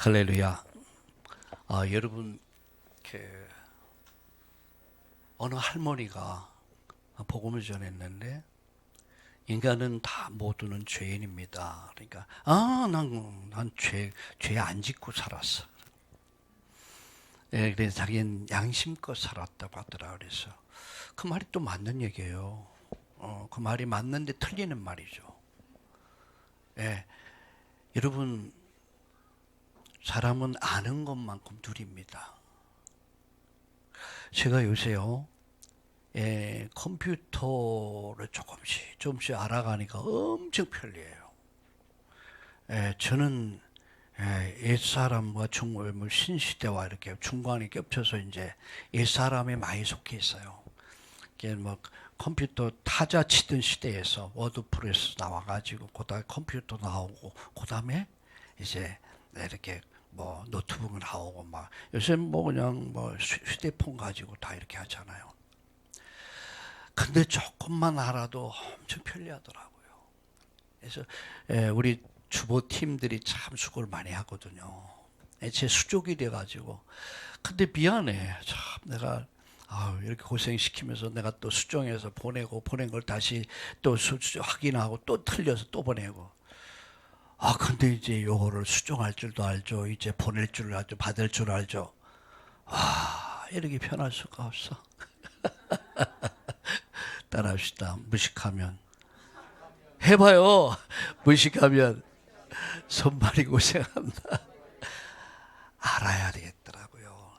할렐루야. 아, 여러분, 그, 어느 할머니가 복음을 전했는데, 인간은 다 모두는 죄인입니다. 그러니까, 아, 난, 난 죄, 죄 안 짓고 살았어. 예, 그래서 자기는 양심껏 살았다고 하더라. 그래서. 그 말이 또 맞는 얘기예요. 어, 그 말이 맞는데 틀리는 말이죠. 예. 여러분, 사람은 아는 것만큼 둘입니다. 제가 요새요, 예, 컴퓨터를 조금씩 조금씩 알아가니까 엄청 편리해요. 예, 저는 예, 옛사람과 중물 신시대와 이렇게 중간에 겹쳐서 이제 옛사람에 많이 속해 있어요. 이게 뭐 컴퓨터 타자 치던 시대에서 워드프레스 나와가지고 그 다음에 컴퓨터 나오고 그 다음에 이제 이렇게 뭐 노트북 나오고 막 요새 뭐 그냥 뭐 휴- 휴대폰 가지고 다 이렇게 하잖아요. 근데 조금만 알아도 엄청 편리하더라고요. 그래서 예, 우리 주보 팀들이 참 수고를 많이 하거든요. 예, 제 수족이 돼가지고 근데 미안해. 참 내가 아 이렇게 고생시키면서 내가 또 수정해서 보내고 보낸 걸 다시 또 수, 수- 확인하고 또 틀려서 또 보내고 아 근데 이제 요거를 수정할 줄도 알죠. 이제 보낼 줄 알죠. 받을 줄 알죠. 아 이렇게 편할 수가 없어. 따라합시다. 무식하면 해봐요. 무식하면 손발이 고생한다. 알아야 되겠더라고요.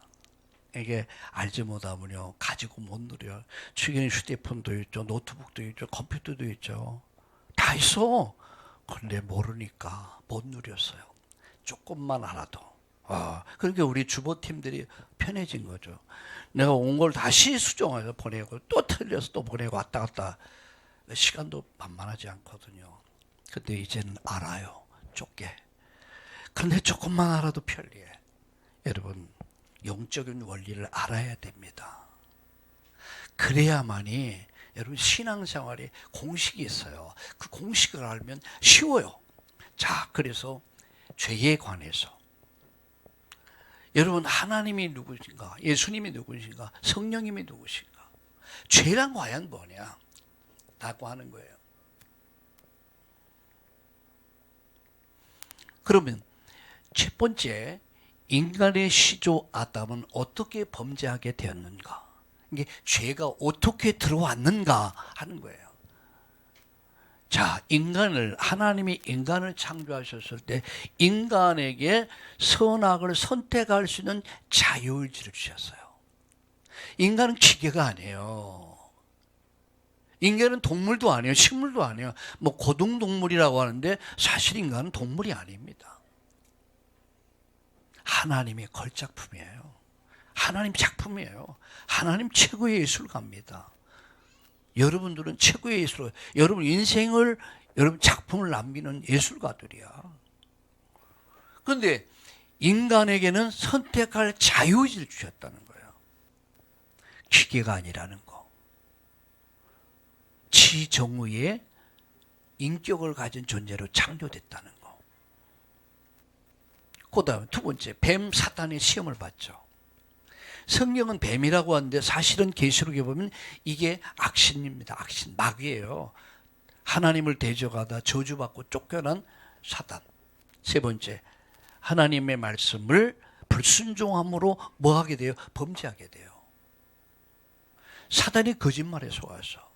이게 알지 못하면요 가지고 못 누려. 최근에 휴대폰도 있죠, 노트북도 있죠, 컴퓨터도 있죠. 다 있어. 근데 모르니까 못 누렸어요. 조금만 알아도. 아, 그러니까 우리 주보팀들이 편해진 거죠. 내가 온 걸 다시 수정해서 보내고 또 틀려서 또 보내고 왔다 갔다 시간도 만만하지 않거든요. 근데 이제는 알아요. 좁게. 그런데 조금만 알아도 편리해. 여러분, 영적인 원리를 알아야 됩니다. 그래야만이 여러분 신앙생활에 공식이 있어요. 그 공식을 알면 쉬워요. 자, 그래서 죄에 관해서 여러분 하나님이 누구신가? 예수님이 누구신가? 성령님이 누구신가? 죄란 과연 뭐냐? 라고 하는 거예요. 그러면 첫 번째 인간의 시조 아담은 어떻게 범죄하게 되었는가? 이게 죄가 어떻게 들어왔는가 하는 거예요. 자, 인간을 하나님이 인간을 창조하셨을 때 인간에게 선악을 선택할 수 있는 자유의지를 주셨어요. 인간은 기계가 아니에요. 인간은 동물도 아니에요. 식물도 아니에요. 뭐 고등동물이라고 하는데 사실 인간은 동물이 아닙니다. 하나님의 걸작품이에요. 하나님 작품이에요. 하나님 최고의 예술가입니다. 여러분들은 최고의 예술, 여러분 인생을, 여러분 작품을 남기는 예술가들이야. 그런데 인간에게는 선택할 자유의지를 주셨다는 거예요. 기계가 아니라는 거. 지정의의 인격을 가진 존재로 창조됐다는 거. 그 다음에 두 번째, 뱀 사탄의 시험을 받죠. 성경은 뱀이라고 하는데 사실은 계시록에 보면 이게 악신입니다. 악신, 마귀예요. 하나님을 대적하다 저주받고 쫓겨난 사단. 세 번째, 하나님의 말씀을 불순종함으로 뭐 하게 돼요? 범죄하게 돼요. 사단이 거짓말에 속아서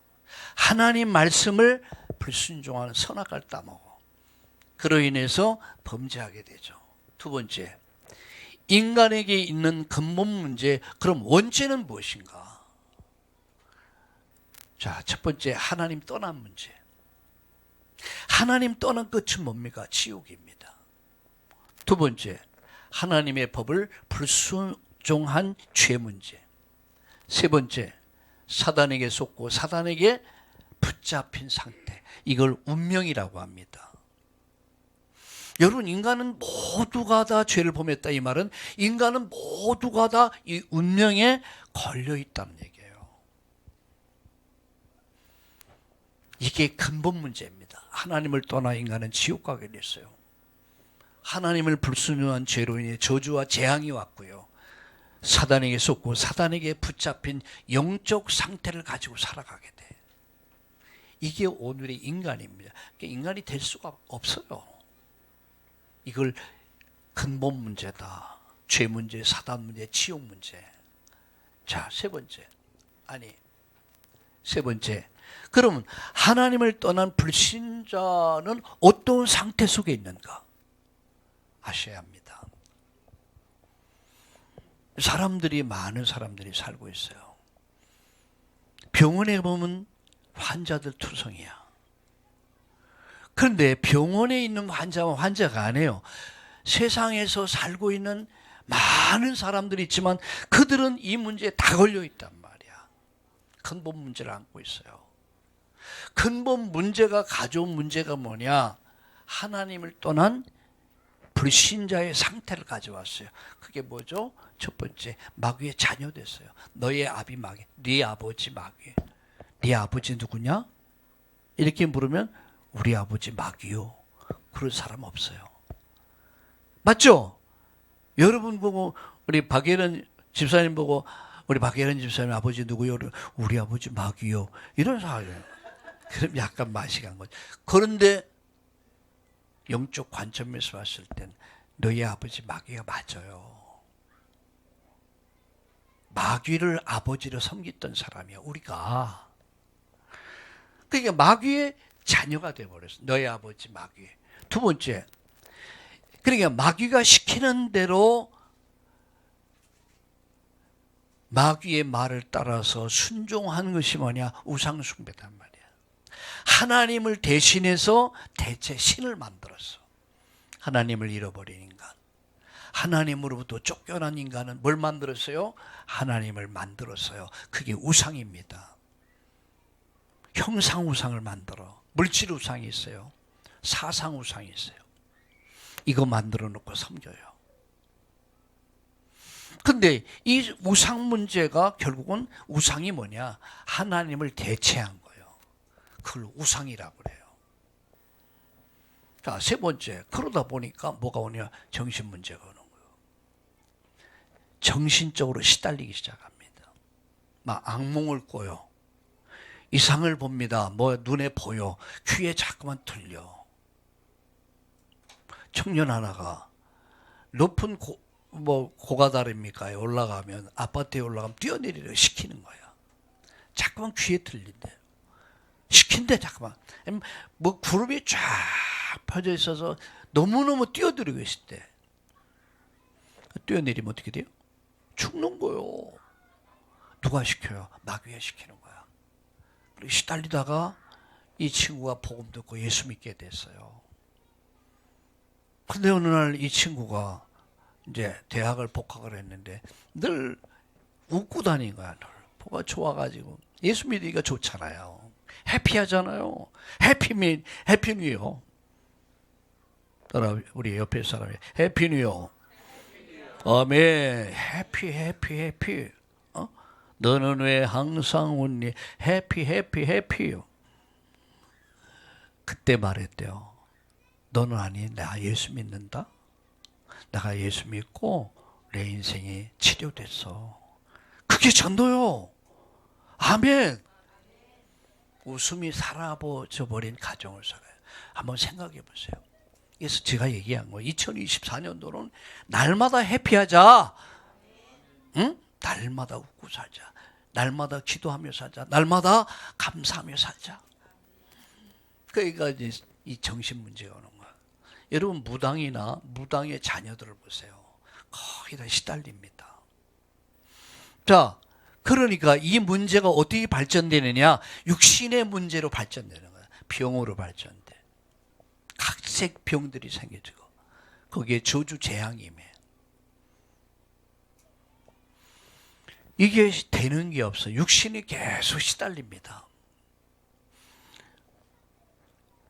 하나님 말씀을 불순종하는 선악을 따먹어. 그로 인해서 범죄하게 되죠. 두 번째, 인간에게 있는 근본 문제, 그럼 원죄는 무엇인가? 자, 첫 번째, 하나님 떠난 문제. 하나님 떠난 끝은 뭡니까? 지옥입니다. 두 번째, 하나님의 법을 불순종한 죄 문제. 세 번째, 사단에게 속고 사단에게 붙잡힌 상태. 이걸 운명이라고 합니다. 여러분 인간은 모두가 다 죄를 범했다 이 말은 인간은 모두가 다 이 운명에 걸려 있다는 얘기예요. 이게 근본 문제입니다. 하나님을 떠나 인간은 지옥 가게 됐어요. 하나님을 불순종한 죄로 인해 저주와 재앙이 왔고요. 사단에게 쏟고 사단에게 붙잡힌 영적 상태를 가지고 살아가게 돼. 이게 오늘의 인간입니다. 그러니까 인간이 될 수가 없어요. 이걸 근본 문제다. 죄 문제, 사단 문제, 치욕 문제. 자, 세 번째. 아니, 세 번째. 그러면 하나님을 떠난 불신자는 어떤 상태 속에 있는가? 아셔야 합니다. 사람들이 많은 사람들이 살고 있어요. 병원에 보면 환자들 투성이야. 그런데 병원에 있는 환자와 환자가 아니에요. 세상에서 살고 있는 많은 사람들이 있지만 그들은 이 문제에 다 걸려 있단 말이야. 근본 문제를 안고 있어요. 근본 문제가 가져온 문제가 뭐냐? 하나님을 떠난 불신자의 상태를 가져왔어요. 그게 뭐죠? 첫 번째, 마귀의 자녀 됐어요. 너의 아비 마귀, 네 아버지 마귀. 네 아버지 누구냐? 이렇게 물으면 우리 아버지 마귀요. 그런 사람 없어요. 맞죠? 여러분 보고 우리 박예련 집사님 보고 우리 박예련 집사님 아버지 누구요? 우리 아버지 마귀요. 이런 사람이에요. 그럼 약간 맛이 간 거죠. 그런데 영적 관점에서 봤을 땐 너희 아버지 마귀가 맞아요. 마귀를 아버지로 섬겼던 사람이야, 우리가. 그러니까 마귀의 자녀가 되어버렸어. 너희 아버지 마귀. 두 번째. 그러니까 마귀가 시키는 대로 마귀의 말을 따라서 순종한 것이 뭐냐? 우상숭배단 말이야. 하나님을 대신해서 대체 신을 만들었어. 하나님을 잃어버린 인간. 하나님으로부터 쫓겨난 인간은 뭘 만들었어요? 하나님을 만들었어요. 그게 우상입니다. 형상 우상을 만들어. 물질 우상이 있어요. 사상 우상이 있어요. 이거 만들어 놓고 섬겨요. 근데 이 우상 문제가 결국은 우상이 뭐냐? 하나님을 대체한 거예요. 그걸 우상이라고 그래요. 자, 세 번째. 그러다 보니까 뭐가 오냐? 정신 문제가 오는 거예요. 정신적으로 시달리기 시작합니다. 막 악몽을 꿔요. 이상을 봅니다. 뭐 눈에 보여. 귀에 자꾸만 들려. 청년 하나가 높은 고, 뭐 고가다리입니까? 올라가면 아파트에 올라가면 뛰어내리려 시키는 거야. 자꾸만 귀에 들린대. 시킨대 자꾸만. 뭐 구름이 쫙 펴져 있어서 너무너무 뛰어들고 있을 때 뛰어내리면 어떻게 돼요? 죽는 거요. 누가 시켜요? 마귀가 시키는 거야. 시달리다가 이 친구가 복음 듣고 예수 믿게 됐어요. 근데 어느 날 이 친구가 이제 대학을 복학을 했는데 늘 웃고 다닌 거야. 늘 뭐가 좋아가지고 예수 믿으니까 좋잖아요. 해피하잖아요. 해피민 해피뉴요. 따라 우리 옆에 사람이 해피뉴요. 아멘. 해피 해피 해피. 어? 너는 왜 항상 웃니? 해피 해피 해피요. 그때 말했대요. 너는 아니 나 예수 믿는다. 내가 예수 믿고 내 인생이 치료됐어. 그게 전도요. 아멘. 웃음이 사라져 버린 가정을 살아요. 한번 생각해 보세요. 그래서 제가 얘기한 거 2024년도는 날마다 해피하자. 응? 날마다 웃고 살자. 날마다 기도하며 살자. 날마다 감사하며 살자. 그러니까 이제 이 정신 문제가 오는 거야. 여러분 무당이나 무당의 자녀들을 보세요. 거의 다 시달립니다. 자, 그러니까 이 문제가 어떻게 발전되느냐? 육신의 문제로 발전되는 거야. 병으로 발전돼. 각색 병들이 생겨지고 거기에 저주 재앙임에 이게 되는 게 없어. 육신이 계속 시달립니다.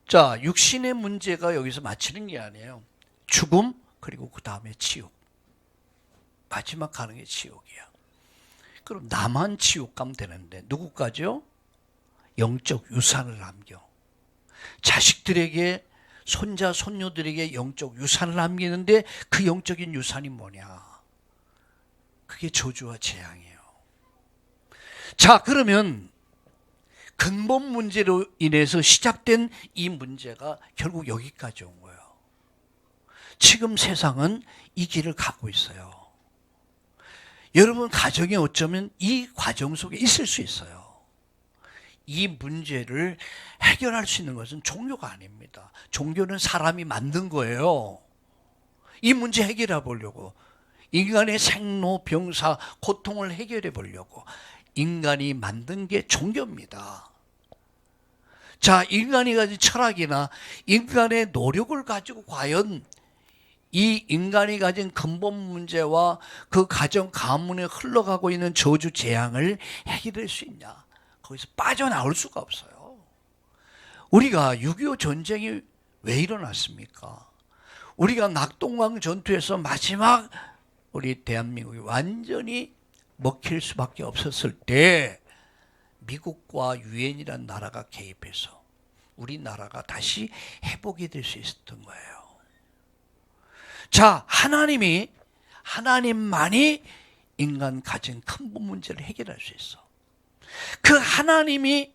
자, 육신의 문제가 여기서 마치는 게 아니에요. 죽음, 그리고 그 다음에 지옥. 마지막 가는 게 지옥이야. 그럼 나만 지옥 가면 되는데, 누구까지요? 영적 유산을 남겨. 자식들에게 손자 손녀들에게 영적 유산을 남기는데 그 영적인 유산이 뭐냐? 그게 저주와 재앙이에요. 자, 그러면 근본 문제로 인해서 시작된 이 문제가 결국 여기까지 온 거예요. 지금 세상은 이 길을 가고 있어요. 여러분 가정에 어쩌면 이 과정 속에 있을 수 있어요. 이 문제를 해결할 수 있는 것은 종교가 아닙니다. 종교는 사람이 만든 거예요. 이 문제 해결해 보려고 인간의 생로 병사 고통을 해결해 보려고 인간이 만든 게 종교입니다. 자, 인간이 가진 철학이나 인간의 노력을 가지고 과연 이 인간이 가진 근본 문제와 그 가정 가문에 흘러가고 있는 저주 재앙을 해결할 수 있냐? 거기서 빠져나올 수가 없어요. 우리가 6.25 전쟁이 왜 일어났습니까? 우리가 낙동강 전투에서 마지막 우리 대한민국이 완전히 먹힐 수밖에 없었을 때 미국과 유엔이란 나라가 개입해서 우리나라가 다시 회복이 될 수 있었던 거예요. 자, 하나님이 하나님만이 인간 가진 근본 문제를 해결할 수 있어. 그 하나님이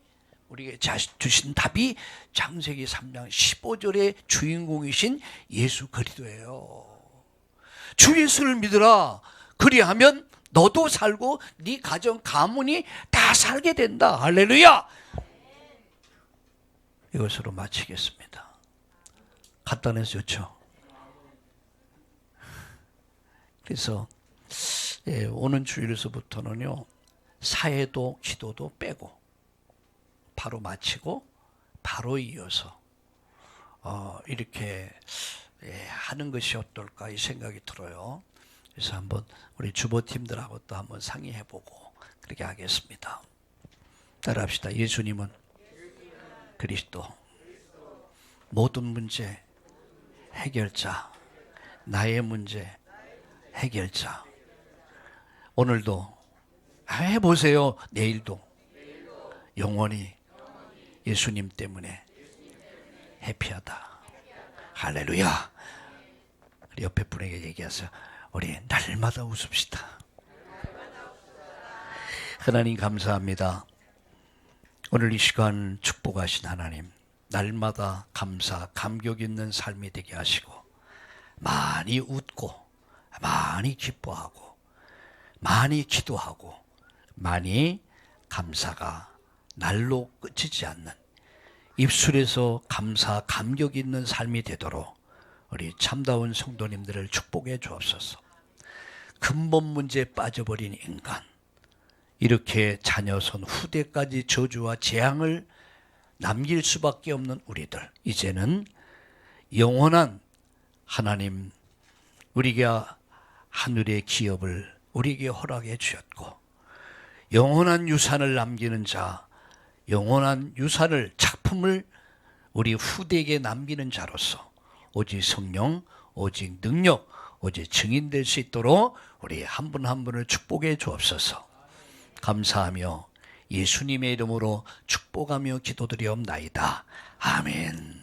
우리에게 주신 답이 장세기 3장 15절의 주인공이신 예수 그리스도예요. 주 예수를 믿으라. 그리하면 너도 살고 네 가정 가문이 다 살게 된다. 할렐루야. 이것으로 마치겠습니다. 간단해서 좋죠. 그래서 예, 오는 주일에서부터는요 사회도 기도도 빼고 바로 마치고 바로 이어서 어, 이렇게 예, 하는 것이 어떨까 이 생각이 들어요. 그래서 한번 우리 주보팀들하고 또 한번 상의해보고 그렇게 하겠습니다. 따라합시다. 예수님은 그리스도 모든 문제 해결자 나의 문제 해결자 오늘도 해보세요. 내일도 영원히 예수님 때문에 해피하다. 할렐루야. 옆에 분에게 얘기하세요. 우리 날마다 웃읍시다. 하나님 감사합니다. 오늘 이 시간 축복하신 하나님, 날마다 감사, 감격 있는 삶이 되게 하시고, 많이 웃고, 많이 기뻐하고, 많이 기도하고, 많이 감사가 날로 끝이지 않는 입술에서 감사, 감격 있는 삶이 되도록 우리 참다운 성도님들을 축복해 주옵소서. 근본 문제에 빠져버린 인간, 이렇게 자녀선 후대까지 저주와 재앙을 남길 수밖에 없는 우리들, 이제는 영원한 하나님, 우리에게 하늘의 기업을 우리에게 허락해 주셨고, 영원한 유산을 남기는 자, 영원한 유산을 작품을 우리 후대에게 남기는 자로서 오직 성령, 오직 능력, 오직 증인 될 수 있도록 우리 한분한 분을 축복해 주옵소서. 감사하며 예수님의 이름으로 축복하며 기도드리옵나이다. 아멘.